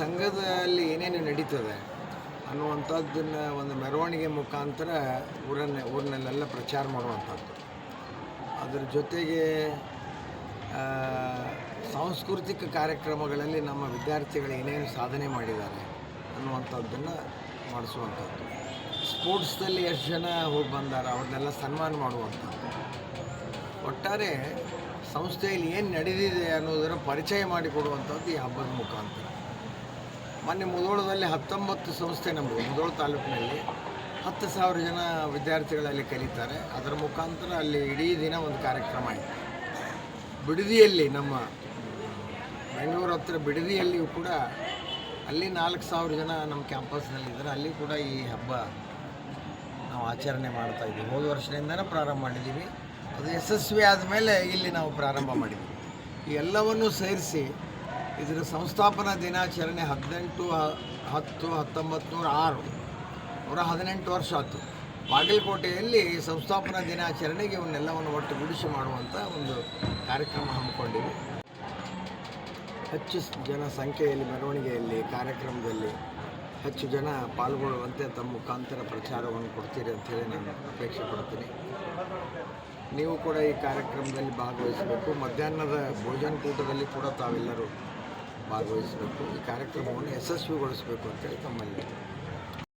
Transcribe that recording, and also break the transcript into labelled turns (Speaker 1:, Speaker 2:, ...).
Speaker 1: ನಡೀತದೆ ಅನ್ನುವಂಥದ್ದನ್ನು ಒಂದು ಮೆರವಣಿಗೆ ಮುಖಾಂತರ ಊರನ್ನ, ಊರಿನಲ್ಲೆಲ್ಲ ಪ್ರಚಾರ ಮಾಡುವಂಥದ್ದು. ಅದರ ಜೊತೆಗೆ ಸಾಂಸ್ಕೃತಿಕ ಕಾರ್ಯಕ್ರಮಗಳಲ್ಲಿ ನಮ್ಮ ವಿದ್ಯಾರ್ಥಿಗಳು ಏನೇನು ಸಾಧನೆ ಮಾಡಿದ್ದಾರೆ ಅನ್ನುವಂಥದ್ದನ್ನು ಮಾಡಿಸುವಂಥದ್ದು. ಸ್ಪೋರ್ಟ್ಸಲ್ಲಿ ಎಷ್ಟು ಜನ ಹೋಗಿ ಬಂದಾರೆ ಅವ್ರನ್ನೆಲ್ಲ ಸನ್ಮಾನ ಮಾಡುವಂಥದ್ದು. ಒಟ್ಟಾರೆ ಸಂಸ್ಥೆಯಲ್ಲಿ ಏನು ನಡೆದಿದೆ ಅನ್ನೋದನ್ನು ಪರಿಚಯ ಮಾಡಿಕೊಡುವಂಥದ್ದು ಈ ಹಬ್ಬದ ಮುಖಾಂತರ. ಮೊನ್ನೆ ಮುಧೋಳದಲ್ಲಿ ಹತ್ತೊಂಬತ್ತು ಸಂಸ್ಥೆ ನಮಗೆ ಮುಧೋಳ ತಾಲೂಕಿನಲ್ಲಿ ಹತ್ತು ಸಾವಿರ ಜನ ವಿದ್ಯಾರ್ಥಿಗಳಲ್ಲಿ ಕಲಿತಾರೆ. ಅದರ ಮುಖಾಂತರ ಅಲ್ಲಿ ಇಡೀ ದಿನ ಒಂದು ಕಾರ್ಯಕ್ರಮ ಆಯಿತು. ಬಿಡದಿಯಲ್ಲಿ ನಮ್ಮ ಬೆಂಗಳೂರು ಹತ್ತಿರ ಬಿಡದಿಯಲ್ಲಿಯೂ ಕೂಡ ಅಲ್ಲಿ ನಾಲ್ಕು ಸಾವಿರ ಜನ ನಮ್ಮ ಕ್ಯಾಂಪಸ್ನಲ್ಲಿದ್ದಾರೆ ಅಲ್ಲಿ ಕೂಡ ಈ ಹಬ್ಬ ನಾವು ಆಚರಣೆ ಮಾಡ್ತಾ ಇದ್ದೀವಿ ಹೋದ ವರ್ಷದಿಂದನೇ ಪ್ರಾರಂಭ ಮಾಡಿದ್ದೀವಿ. ಅದು ಯಶಸ್ವಿ ಆದಮೇಲೆ ಇಲ್ಲಿ ನಾವು ಪ್ರಾರಂಭ ಮಾಡಿದ್ದೀವಿ. ಎಲ್ಲವನ್ನೂ ಸೇರಿಸಿ ಇದರ ಸಂಸ್ಥಾಪನಾ ದಿನಾಚರಣೆ ಹದಿನೆಂಟು ಹತ್ತು, ಹತ್ತೊಂಬತ್ತು, ನೂರ ಆರು. ನೂರ ಹದಿನೆಂಟು ವರ್ಷ ಆಯಿತು. ಬಾಗಲಕೋಟೆಯಲ್ಲಿ ಸಂಸ್ಥಾಪನಾ ದಿನಾಚರಣೆಗೆ ಇವನ್ನೆಲ್ಲವನ್ನು ಒಟ್ಟುಗೂಡಿಸಿ ಮಾಡುವಂಥ ಒಂದು ಕಾರ್ಯಕ್ರಮ ಹಮ್ಮಿಕೊಂಡಿವಿ. ಹೆಚ್ಚು ಜನ ಸಂಖ್ಯೆಯಲ್ಲಿ ಮೆರವಣಿಗೆಯಲ್ಲಿ, ಕಾರ್ಯಕ್ರಮದಲ್ಲಿ ಹೆಚ್ಚು ಜನ ಪಾಲ್ಗೊಳ್ಳುವಂತೆ ತಮ್ಮ ಮುಖಾಂತರ ಪ್ರಚಾರವನ್ನು ಕೊಡ್ತೀರಿ ಅಂತೇಳಿ ನಾನು ಅಪೇಕ್ಷೆ ಪಡ್ತೀನಿ ನೀವು ಕೂಡ ಈ ಕಾರ್ಯಕ್ರಮದಲ್ಲಿ ಭಾಗವಹಿಸಬೇಕು. ಮಧ್ಯಾಹ್ನದ ಭೋಜನ ಕೂಟದಲ್ಲಿ ಕೂಡ ತಾವೆಲ್ಲರೂ ಭಾಗವಹಿಸಬೇಕು ಈ ಕಾರ್ಯಕ್ರಮವನ್ನು ಯಶಸ್ವಿಗೊಳಿಸಬೇಕು ಅಂತೇಳಿ ತಮ್ಮಲ್ಲಿ